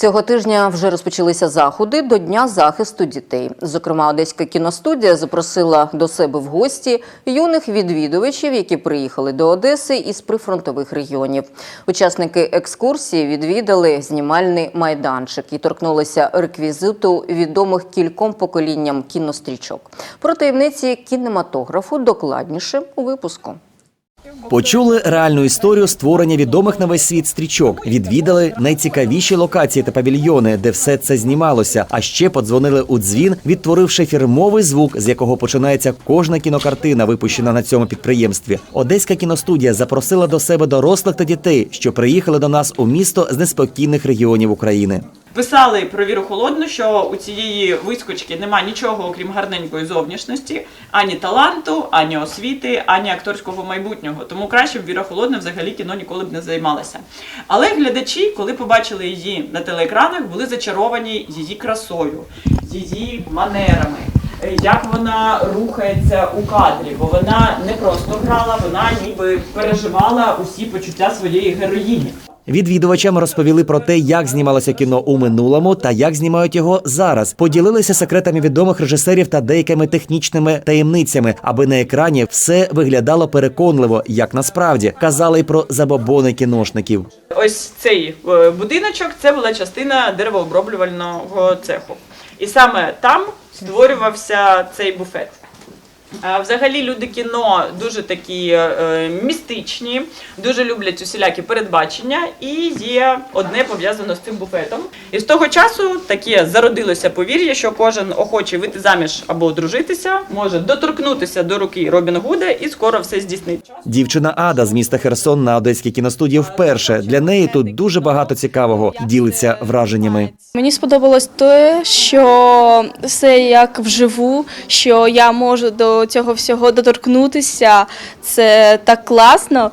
Цього тижня вже розпочалися заходи до Дня захисту дітей. Зокрема, Одеська кіностудія запросила до себе в гості юних відвідувачів, які приїхали до Одеси із прифронтових регіонів. Учасники екскурсії відвідали знімальний майданчик і торкнулися реквізиту відомих кільком поколінням кінострічок. Про таємниці кінематографу докладніше у випуску. Почули реальну історію створення відомих на весь світ стрічок. Відвідали найцікавіші локації та павільйони, де все це знімалося. А ще подзвонили у дзвін, відтворивши фірмовий звук, з якого починається кожна кінокартина, випущена на цьому підприємстві. Одеська кіностудія запросила до себе дорослих та дітей, що приїхали до нас у місто з неспокійних регіонів України. Писали про Віру Холодну, що у цієї вискочки нема нічого, окрім гарненької зовнішності, ані таланту, ані освіти, ані акторського майбутнього. Тому краще б Віра Холодна взагалі кіно ніколи б не займалася. Але глядачі, коли побачили її на телеекранах, були зачаровані її красою, її манерами. е, Як вона рухається у кадрі, бо вона не просто грала, вона ніби переживала усі почуття своєї героїні. Відвідувачам розповіли про те, як знімалося кіно у минулому та як знімають його зараз. Поділилися секретами відомих режисерів та деякими технічними таємницями, аби на екрані все виглядало переконливо, як насправді казали й про забобони кіношників. Ось цей е, будиночок це була частина деревооброблювального цеху. І саме там створювався цей буфет. А Взагалі люди кіно дуже такі е, містичні, дуже люблять усілякі передбачення, і є одне пов'язано з цим буфетом. І з того часу таке зародилося повір'я, що кожен охочий вийти заміж або одружитися може доторкнутися до руки Робін Гуда і скоро все здійснить. Дівчина Ада з міста Херсон на одеській кіностудії вперше. Для неї тут дуже багато цікавого. Ділиться враженнями. Мені сподобалось те, що все як вживу, що я можу до цього всього доторкнутися. Це так класно,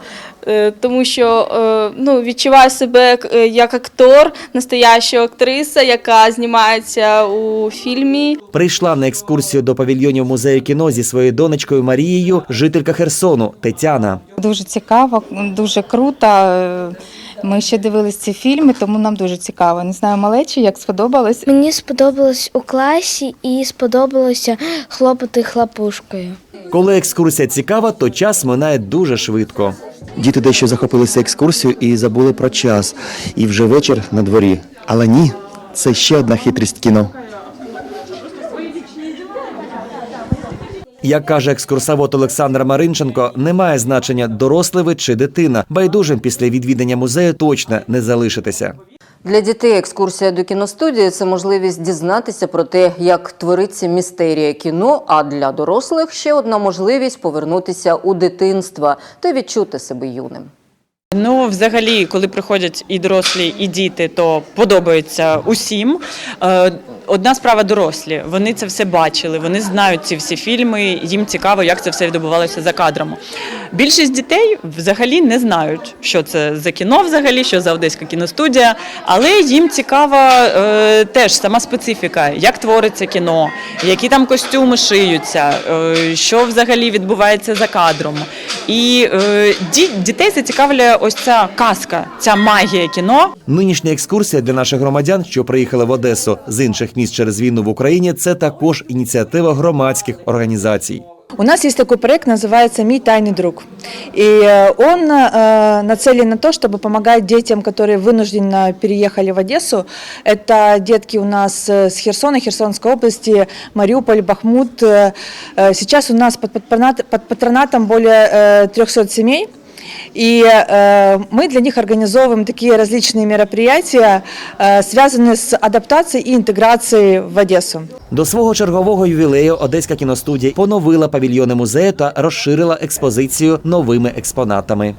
е, тому що е, ну, відчуваю себе е, як актор, настояща актриса, яка знімається у фільмі. Прийшла на екскурсію до павільйонів музею кіно зі своєю донечкою Марією, жителька Херсону Тетяна. Дуже цікаво, дуже круто. Ми ще дивились ці фільми, тому нам дуже цікаво. Не знаю, малечі, як сподобалось. Мені сподобалось у класі і сподобалося хлопати хлопушкою. Коли екскурсія цікава, то час минає дуже швидко. Діти дещо захопилися екскурсією і забули про час. І вже вечір на дворі. Але ні, це ще одна хитрість кіно. Як каже екскурсовод Олександр Маринченко, немає значення дорослий ви чи дитина. Байдужим після відвідання музею точно не залишитися. Для дітей екскурсія до кіностудії це можливість дізнатися про те, як твориться містерія кіно. А для дорослих ще одна можливість повернутися у дитинство та відчути себе юним. Ну, взагалі, коли приходять і дорослі, і діти, то подобається усім. Е, Одна справа дорослі. Вони це все бачили, вони знають ці всі фільми. Їм цікаво, як це все відбувалося за кадром. Більшість дітей взагалі не знають, що це за кіно, взагалі, що за одеська кіностудія, але їм цікава е, теж сама специфіка, як твориться кіно, які там костюми шиються, е, що взагалі відбувається за кадром. І е, ді, дітей зацікавлює ось ця казка, ця магія кіно. Нинішня екскурсія для наших громадян, що приїхали в Одесу з інших міст через війну в Україні, це також ініціатива громадських організацій. У нас есть такой проект, называется «Мой тайный друг». И э, он э, нацелен на то, чтобы помогать детям, которые вынужденно переехали в Одессу. Это детки у нас э, с Херсона, Херсонской области, Мариуполь, Бахмут. Э, э, Сейчас у нас под, патронат- под патронатом более э, 300 семей. И э, мы для них организовываем такие различные мероприятия, э, связанные с адаптацией и интеграцией в Одессу. До свого чергового ювілею Одеська кіностудія поновила павільйони музею та розширила експозицію новими експонатами.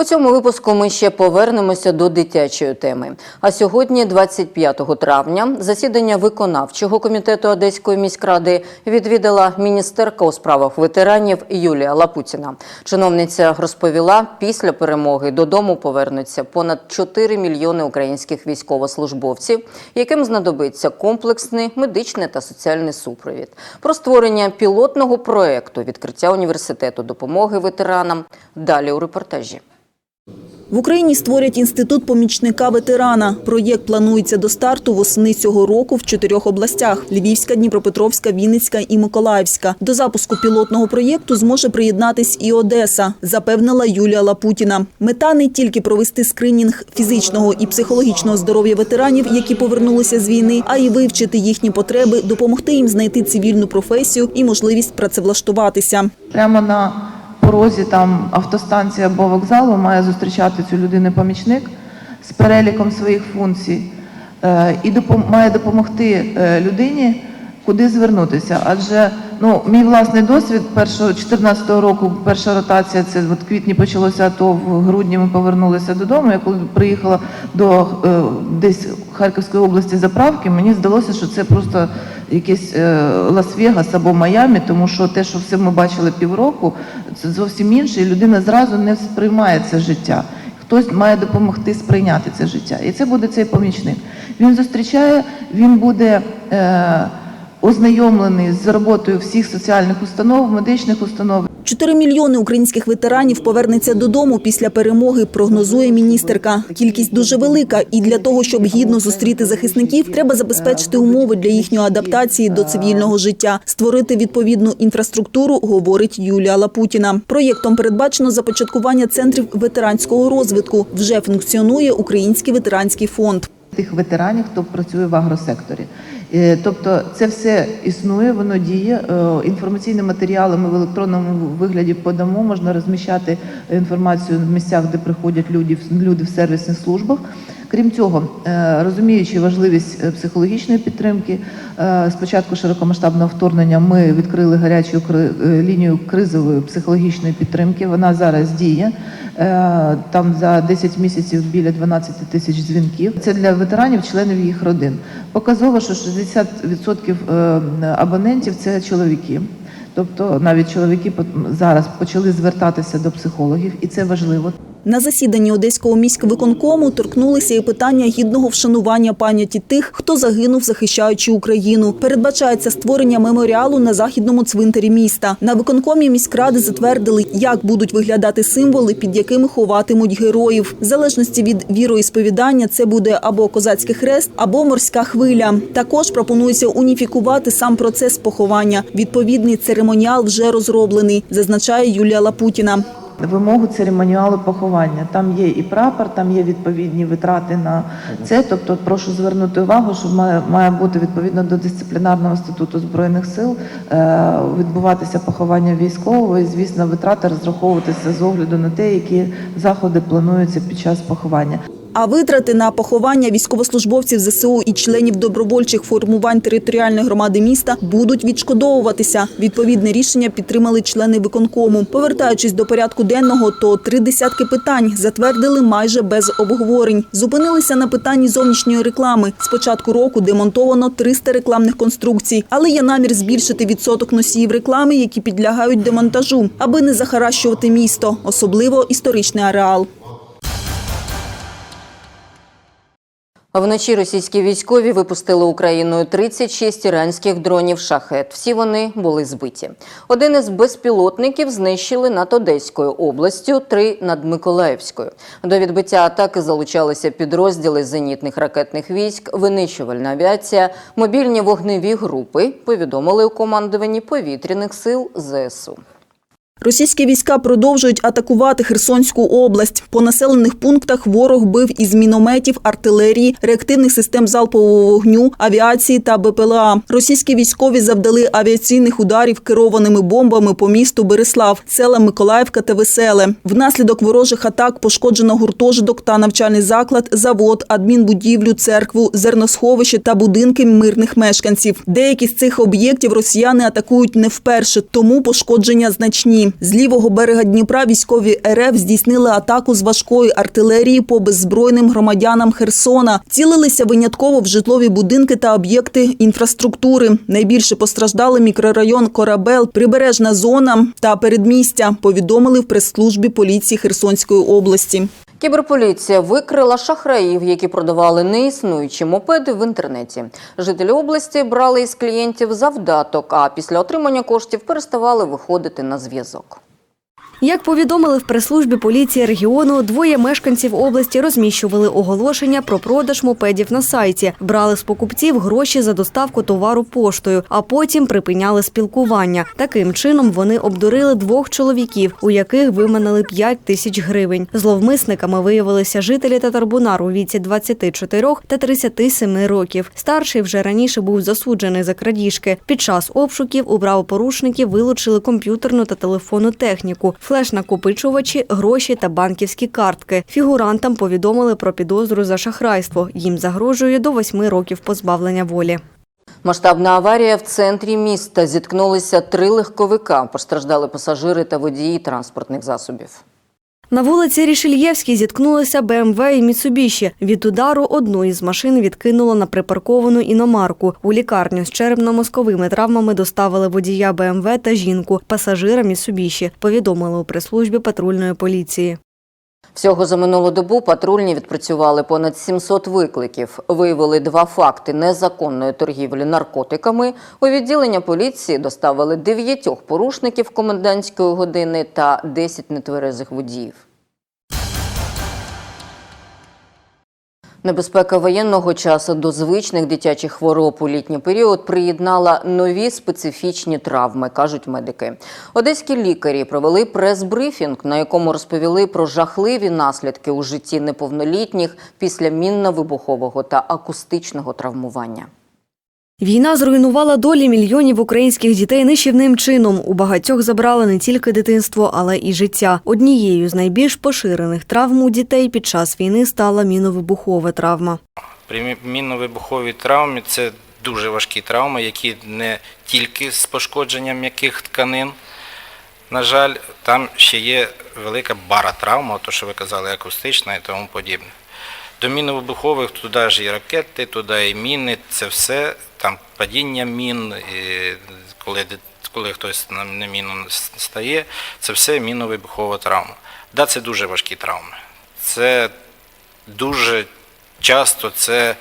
У цьому випуску ми ще повернемося до дитячої теми. А сьогодні, 25 травня, засідання виконавчого комітету Одеської міськради відвідала міністерка у справах ветеранів Юлія Лапутіна. Чиновниця розповіла, після перемоги додому повернуться понад 4 мільйони українських військовослужбовців, яким знадобиться комплексний медичний та соціальний супровід. Про створення пілотного проекту відкриття університету допомоги ветеранам. Далі у репортажі. В Україні створять інститут помічника ветерана. Проєкт планується до старту восени цього року в чотирьох областях: Львівська, Дніпропетровська, Вінницька і Миколаївська. До запуску пілотного проєкту зможе приєднатись і Одеса, запевнила Юлія Лапутіна. Мета не тільки провести скринінг фізичного і психологічного здоров'я ветеранів, які повернулися з війни, а й вивчити їхні потреби, допомогти їм знайти цивільну професію і можливість працевлаштуватися. Прямо на порозі там автостанції або вокзалу має зустрічати цю людину помічник з переліком своїх функцій е, і має допомогти е, людині, куди звернутися. Адже ну, мій власний досвід першого 14-го року, перша ротація, це в квітні почалося, то в грудні ми повернулися додому. Я коли приїхала до е, десь Харківської області заправки, мені здалося, що це просто якийсь е, Лас-Вегас або Майамі, тому що те, що все ми бачили півроку, це зовсім інше, і людина зразу не сприймає це життя. Хтось має допомогти сприйняти це життя. І це буде цей помічник. Він зустрічає, він буде е, ознайомлений з роботою всіх соціальних установ, медичних установ. Чотири мільйони українських ветеранів повернеться додому після перемоги, прогнозує міністерка. Кількість дуже велика, і для того, щоб гідно зустріти захисників, треба забезпечити умови для їхньої адаптації до цивільного життя, створити відповідну інфраструктуру, говорить Юлія Лапутіна. Проєктом передбачено започаткування центрів ветеранського розвитку. Вже функціонує Український ветеранський фонд. Тих ветеранів, хто працює в агросекторі. Е, Тобто це все існує, воно діє. Е, Інформаційні матеріали ми в електронному вигляді подамо, можна розміщати інформацію в місцях, де приходять люди, люди в сервісних службах. Крім цього, е, розуміючи важливість е, психологічної підтримки, е, спочатку широкомасштабного вторгнення ми відкрили гарячу лінію кризової психологічної підтримки. Вона зараз діє. Там за 10 місяців біля 12 тисяч дзвінків. Це для ветеранів, членів їх родин. Показово, що 60% е, абонентів це чоловіки. Тобто навіть чоловіки зараз почали звертатися до психологів, і це важливо. На засіданні Одеського міськвиконкому торкнулися і питання гідного вшанування пам'яті тих, хто загинув, захищаючи Україну. Передбачається створення меморіалу на західному цвинтарі міста. На виконкомі міськради затвердили, як будуть виглядати символи, під якими ховатимуть героїв. В залежності від віроісповідання це буде або козацький хрест, або морська хвиля. Також пропонується уніфікувати сам процес поховання. Відповідний церемоніал вже розроблений, зазначає Юлія Лапутіна. Вимогу церемоніалу поховання. Там є і прапор, там є відповідні витрати на це. Тобто, прошу звернути увагу, що має, має бути відповідно до дисциплінарного статуту збройних сил е, відбуватися поховання військового, і звісно, витрати розраховуватися з огляду на те, які заходи плануються під час поховання. А витрати на поховання військовослужбовців ЗСУ і членів добровольчих формувань територіальної громади міста будуть відшкодовуватися. Відповідне рішення підтримали члени виконкому. Повертаючись до порядку денного, то три десятки питань затвердили майже без обговорень. Зупинилися на питанні зовнішньої реклами. З початку року демонтовано 300 рекламних конструкцій, але є намір збільшити відсоток носіїв реклами, які підлягають демонтажу, аби не захаращувати місто, особливо історичний ареал. Вночі російські військові випустили Україною 36 іранських дронів «Шахет». Всі вони були збиті. Один із безпілотників знищили над Одеською областю, три над Миколаївською. До відбиття атаки залучалися підрозділи зенітних ракетних військ, винищувальна авіація, мобільні вогневі групи, повідомили у командуванні повітряних сил ЗСУ. Російські війська продовжують атакувати Херсонську область. По населених пунктах ворог бив із мінометів, артилерії, реактивних систем залпового вогню, авіації та БПЛА. Російські військові завдали авіаційних ударів керованими бомбами по місту Береслав, села Миколаївка та Веселе. Внаслідок ворожих атак пошкоджено гуртожиток та навчальний заклад, завод, адмінбудівлю, церкву, зерносховище та будинки мирних мешканців. Деякі з цих об'єктів росіяни атакують не вперше, тому пошкодження значні. З лівого берега Дніпра військові РФ здійснили атаку з важкої артилерії по беззбройним громадянам Херсона. Цілилися винятково в житлові будинки та об'єкти інфраструктури. Найбільше постраждали мікрорайон Корабел, прибережна зона та передмістя. Повідомили в прес-службі поліції Херсонської області. Кіберполіція викрила шахраїв, які продавали неіснуючі мопеди в інтернеті. Жителі області брали із клієнтів завдаток, а після отримання коштів переставали виходити на зв'язок. Як повідомили в прес-службі поліції регіону, двоє мешканців області розміщували оголошення про продаж мопедів на сайті, брали з покупців гроші за доставку товару поштою, а потім припиняли спілкування. Таким чином вони обдурили двох чоловіків, у яких виманили 5 тисяч гривень. Зловмисниками виявилися жителі Татарбунару у віці 24 та 37 років. Старший вже раніше був засуджений за крадіжки. Під час обшуків у правопорушників вилучили комп'ютерну та телефонну техніку, флеш-накопичувачі, гроші та банківські картки. Фігурантам повідомили про підозру за шахрайство. Їм загрожує до восьми років позбавлення волі. Масштабна аварія в центрі міста. Зіткнулися три легковика. Постраждали пасажири та водії транспортних засобів. На вулиці Рішельєвській зіткнулися БМВ і Міцубіші. Від удару одну із машин відкинуло на припарковану іномарку. У лікарню з черепно-мозковими травмами доставили водія БМВ та жінку, пасажира Міцубіші, повідомили у прес-службі патрульної поліції. Всього за минулу добу патрульні відпрацювали понад 700 викликів. Виявили два факти незаконної торгівлі наркотиками. У відділення поліції доставили дев'ятьох порушників комендантської години та 10 нетверезих водіїв. Небезпека воєнного часу до звичних дитячих хвороб у літній період приєднала нові специфічні травми, кажуть медики. Одеські лікарі провели прес-брифінг, на якому розповіли про жахливі наслідки у житті неповнолітніх після мінно-вибухового та акустичного травмування. Війна зруйнувала долі мільйонів українських дітей нищівним чином. У багатьох забрали не тільки дитинство, але і життя. Однією з найбільш поширених травм у дітей під час війни стала міновибухова травма. При мінно-вибуховій травмі це дуже важкі травми, які не тільки з пошкодженням м'яких тканин. На жаль, там ще є велика баратравма, то що ви казали, акустична і тому подібне. До мінно-вибухових туди ж і ракети, туди і міни, це все, там падіння мін, і коли, коли хтось на, міну стає, це все мінно-вибухова травма. Да, це дуже важкі травми. Це дуже часто це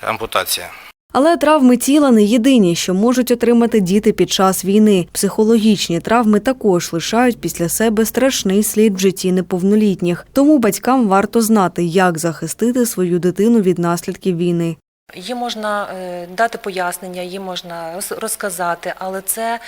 ампутація. Але травми тіла не єдині, що можуть отримати діти під час війни. Психологічні травми також лишають після себе страшний слід в житті неповнолітніх. Тому батькам варто знати, як захистити свою дитину від наслідків війни. Їм можна е, дати пояснення, їм можна роз- розказати, але це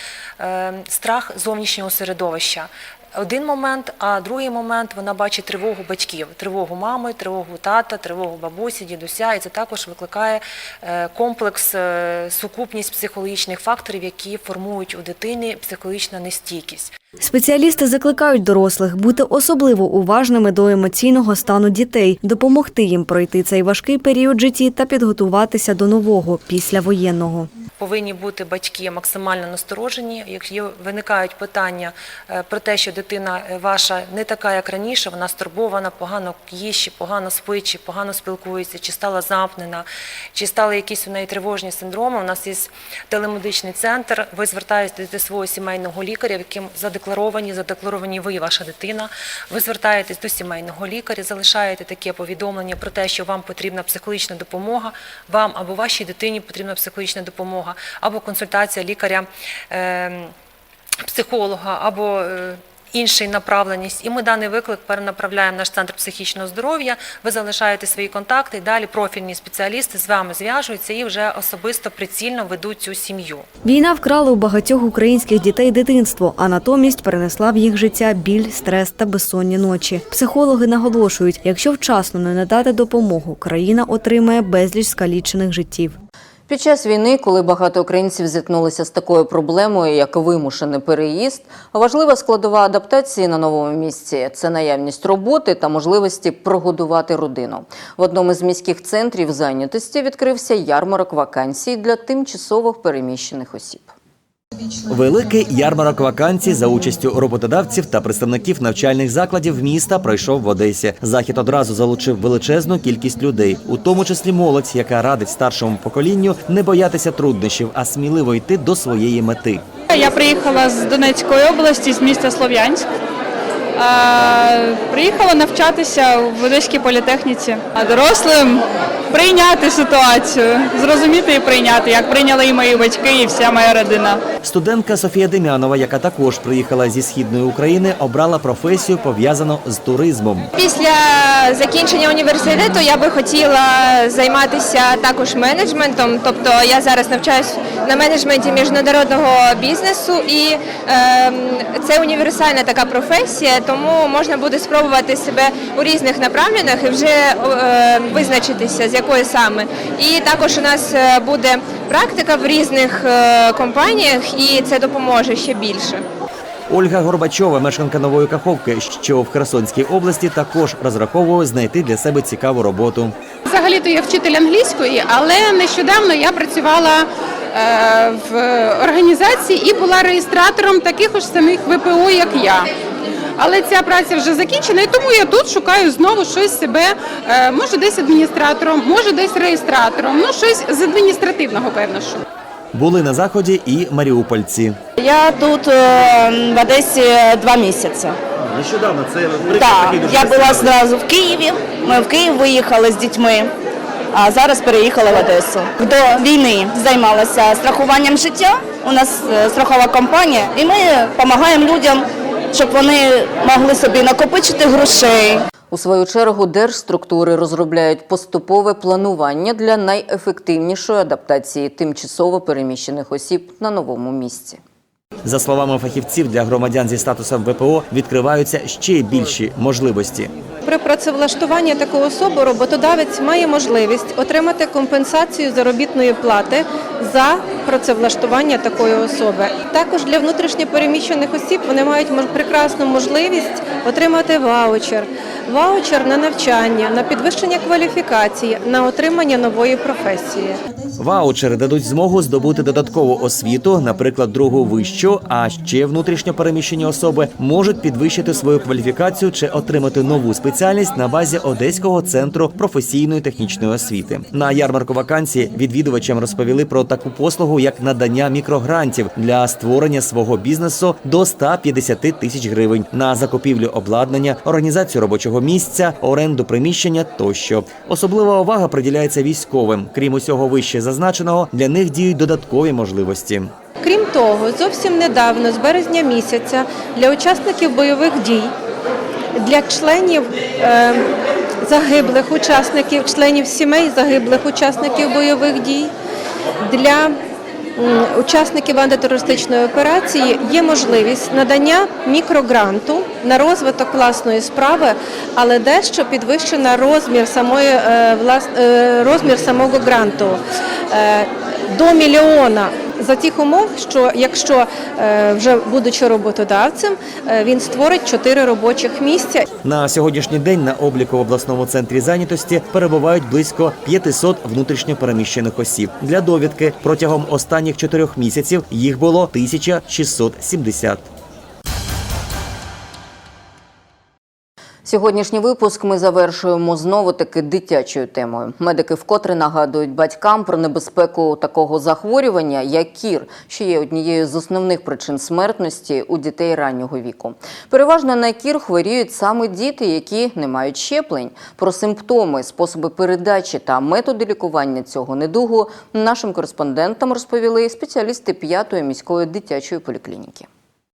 е, страх зовнішнього середовища. Один момент, а другий момент вона бачить тривогу батьків, тривогу мами, тривогу тата, тривогу бабусі, дідуся, і це також викликає е, комплекс, е, сукупність психологічних факторів, які формують у дитині психологічну нестійкість. Спеціалісти закликають дорослих бути особливо уважними до емоційного стану дітей, допомогти їм пройти цей важкий період житті та підготуватися до нового післявоєнного. Повинні бути батьки максимально насторожені. Якщо виникають питання е, про те, що дитина е, ваша не така, як раніше, вона стурбована, погано їсть, погано спить, чи погано спілкується, чи стала замкнена, чи стали якісь у неї тривожні синдроми. У нас є телемедичний центр. Ви звертаєтесь до свого сімейного лікаря, яким задекларовані, задекларовані ви і ваша дитина. Ви звертаєтесь до сімейного лікаря, залишаєте таке повідомлення про те, що вам потрібна психологічна допомога, вам або вашій дитині потрібна психологічна допомога, або консультація лікаря. Е, психолога або іншої направленість, і ми даний виклик перенаправляємо в наш центр психічного здоров'я. Ви залишаєте свої контакти, і далі профільні спеціалісти з вами зв'яжуються і вже особисто прицільно ведуть цю сім'ю. Війна вкрала у багатьох українських дітей дитинство, а натомість перенесла в їх життя біль, стрес та безсонні ночі. Психологи наголошують, якщо вчасно не надати допомогу, країна отримає безліч скалічених життів. Під час війни, коли багато українців зіткнулися з такою проблемою, як вимушений переїзд, важлива складова адаптації на новому місці це наявність роботи та можливості прогодувати родину. В одному з міських центрів зайнятості відкрився ярмарок вакансій для тимчасових переміщених осіб. Великий ярмарок вакансій за участю роботодавців та представників навчальних закладів міста пройшов в Одесі. Захід одразу залучив величезну кількість людей, у тому числі молодь, яка радить старшому поколінню не боятися труднощів, а сміливо йти до своєї мети. Я приїхала з Донецької області, з міста Слов'янськ. Е, Приїхала навчатися в Одеській політехніці. А дорослим прийняти ситуацію, зрозуміти і прийняти, як прийняли і мої батьки, і вся моя родина. Stудентка Софія Дем'янова, яка також приїхала зі східної України, обрала професію пов'язану з туризмом. Після закінчення університету я би хотіла займатися також менеджментом. Тобто я зараз навчаюсь на менеджменті міжнародного бізнесу, і ем, це універсальна така професія, тому можна буде спробувати себе у різних направленнях і вже е, визначитися з якої саме. І також у нас е, буде практика в різних е, компаніях, і це допоможе ще більше. Ольга Горбачова, мешканка Нової Каховки, що в Херсонській області, також розраховує знайти для себе цікаву роботу. Взагалі-то я вчитель англійської, але нещодавно я працювала е, в організації і була реєстратором таких ж самих ВПО, як я. Але ця праця вже закінчена, і тому я тут шукаю знову щось себе, е, може десь адміністратором, може десь реєстратором, ну щось з адміністративного, певно, що. Були на заході і маріупольці. Я тут е, в Одесі два місяці. Нещодавно це Так, я була зразу в Києві. Ми в Київ виїхали з дітьми, а зараз переїхала в Одесу. До війни займалася страхуванням життя. У нас е, страхова компанія, і ми допомагаємо людям, щоб вони могли собі накопичити грошей. У свою чергу держструктури розробляють поступове планування для найефективнішої адаптації тимчасово переміщених осіб на новому місці. За словами фахівців, для громадян зі статусом ВПО відкриваються ще більші можливості. При працевлаштуванні такої особи роботодавець має можливість отримати компенсацію заробітної плати за працевлаштування такої особи. Також для внутрішньопереміщених осіб вони мають прекрасну можливість отримати ваучер, ваучер на навчання, на підвищення кваліфікації, на отримання нової професії. Ваучери дадуть змогу здобути додаткову освіту, наприклад, другу вищу. А ще внутрішньо переміщені особи можуть підвищити свою кваліфікацію чи отримати нову спеціальність на базі Одеського центру професійної технічної освіти. На ярмарку вакансії відвідувачам розповіли про таку послугу, як надання мікрогрантів для створення свого бізнесу до 150 тисяч гривень на закупівлю обладнання, організацію робочого місця, оренду приміщення тощо. Особлива увага приділяється військовим. Крім усього вище зазначеного, для них діють додаткові можливості. Крім того, зовсім недавно, з березня місяця, для учасників бойових дій, для членів е, загиблих учасників, членів сімей загиблих учасників бойових дій, для учасників антитерористичної операції є можливість надання мікрогранту на розвиток власної справи, але дещо підвищена розмір самої власне е, розмір самого гранту е, до мільйона. За тих умов, що якщо е, вже будучи роботодавцем, е, він створить чотири робочих місця. На сьогоднішній день на обліку в обласному центрі зайнятості перебувають близько 500 внутрішньопереміщених осіб. Для довідки протягом останніх чотирьох місяців їх було 1670. Сьогоднішній випуск ми завершуємо знову таки дитячою темою. Медики вкотре нагадують батькам про небезпеку такого захворювання, як кір, що є однією з основних причин смертності у дітей раннього віку. Переважно на кір хворіють саме діти, які не мають щеплень. Про симптоми, способи передачі та методи лікування цього недугу нашим кореспондентам розповіли спеціалісти п'ятої міської дитячої поліклініки.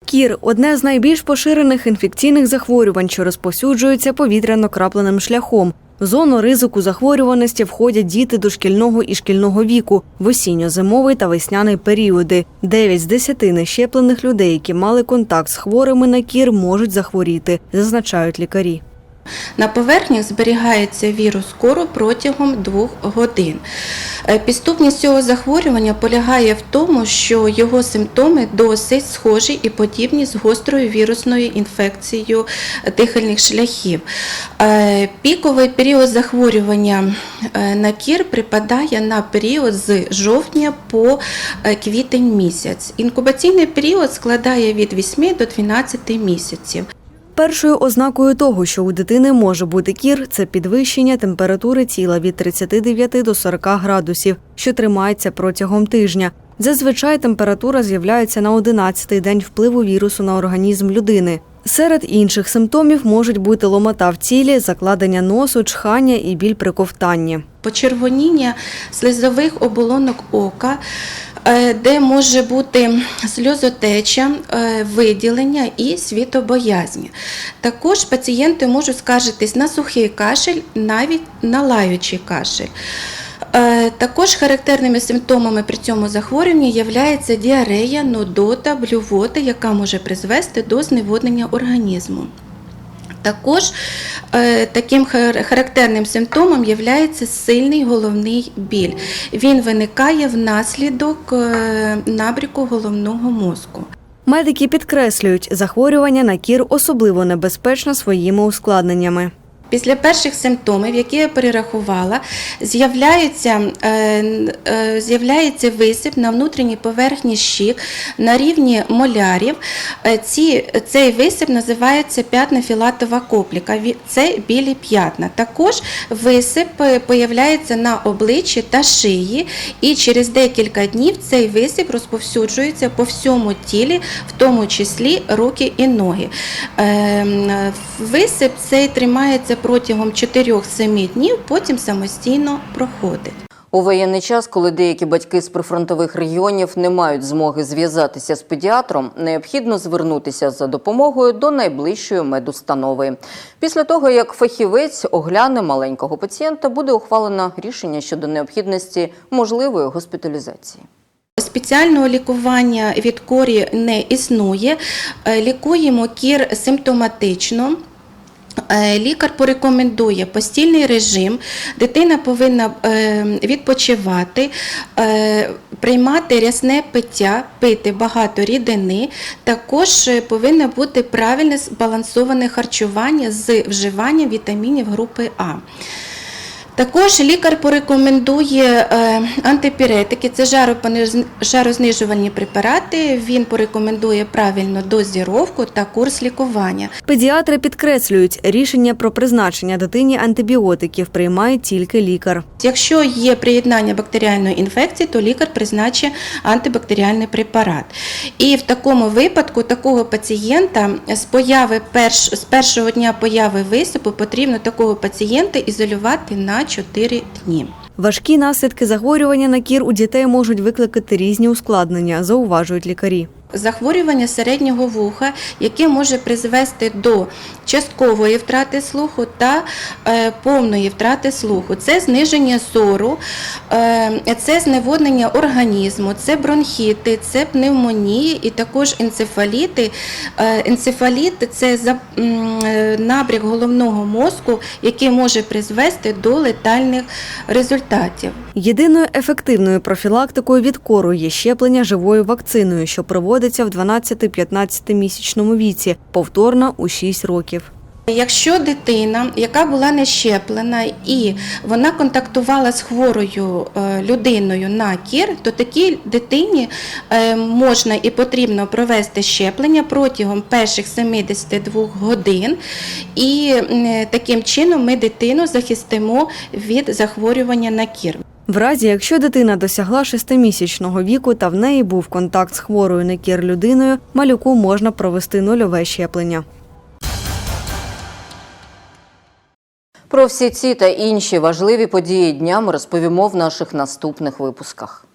Кір одне з найбільш поширених інфекційних захворювань, що розповсюджується повітряно-крапленим шляхом. В зону ризику захворюваності входять діти дошкільного і шкільного віку в осінньо-зимовий та весняний періоди. Дев'ять з десяти нещеплених людей, які мали контакт з хворими на кір, можуть захворіти, зазначають лікарі. На поверхнях зберігається вірус кору протягом двох годин. Е, Підступність цього захворювання полягає в тому, що його симптоми досить схожі і подібні з гострою вірусною інфекцією дихальних шляхів. Е, Піковий період захворювання е, на кір припадає на період з жовтня по е, квітень місяць. Інкубаційний період складає від 8 до 12 місяців. Першою ознакою того, що у дитини може бути кір, це підвищення температури тіла від 39 до 40 градусів, що тримається протягом тижня. Зазвичай температура з'являється на 11-й день впливу вірусу на організм людини. Серед інших симптомів можуть бути ломота в тілі, закладення носу, чхання і біль при ковтанні. Почервоніння слизових оболонок ока, де може бути сльозотеча, е, виділення і світобоязнь. Також пацієнти можуть скаржитись на сухий кашель, навіть на лаючий кашель. Е, Також характерними симптомами при цьому захворюванні є діарея, нудота, блювота, яка може призвести до зневоднення організму. Також е, таким хар- характерним симптомом є сильний головний біль. Він виникає внаслідок набріку головного мозку. Медики підкреслюють, захворювання на кір особливо небезпечно своїми ускладненнями. Після перших симптомів, які я перерахувала, з'являється, е, е, з'являється висип на внутрішній поверхні щік на рівні молярів. Е, Ці, цей висип називається п'ятна філатова копліка. Це білі п'ятна. Також висип появляється на обличчі та шиї, і через декілька днів цей висип розповсюджується по всьому тілі, в тому числі руки і ноги. Ем, Висип цей тримається протягом 4-7 днів, потім самостійно проходить. У воєнний час, коли деякі батьки з прифронтових регіонів не мають змоги зв'язатися з педіатром, необхідно звернутися за допомогою до найближчої медустанови. Після того, як фахівець огляне маленького пацієнта, буде ухвалено рішення щодо необхідності можливої госпіталізації. Спеціального лікування від корі не існує. Е, Лікуємо кір симптоматично. Е, Лікар порекомендує постільний режим, дитина повинна е, відпочивати, е, приймати рясне пиття, пити багато рідини. Також повинно бути правильне збалансоване харчування з вживанням вітамінів групи А. Також лікар порекомендує е, антипіретики, це жарознижувальні препарати. Він порекомендує правильну дозіровку та курс лікування. Педіатри підкреслюють, рішення про призначення дитині антибіотиків приймає тільки лікар. Якщо є приєднання бактеріальної інфекції, то лікар призначить антибактеріальний препарат. І в такому випадку такого пацієнта з появи перш, з першого дня появи висипу потрібно такого пацієнта ізолювати на 4 дні. Важкі наслідки захворювання на кір у дітей можуть викликати різні ускладнення, зауважують лікарі. Захворювання середнього вуха, яке може призвести до часткової втрати слуху та е, повної втрати слуху. Це зниження зору, е, це зневоднення організму, це бронхіти, це пневмонії і також енцефаліти. Е, енцефаліт це набряк головного мозку, який може призвести до летальних результатів. Єдиною ефективною профілактикою від кору є щеплення живою вакциною, що проводиться в 12-15 місячному віці, повторно у 6 років. Якщо дитина, яка була не щеплена і вона контактувала з хворою е, людиною на кір, то такій дитині е, можна і потрібно провести щеплення протягом перших 72 годин, і таким чином ми дитину захистимо від захворювання на кір. В разі, якщо дитина досягла шестимісячного віку та в неї був контакт з хворою на кір людиною, малюку можна провести нульове щеплення. Про всі ці та інші важливі події дня ми розповімо в наших наступних випусках.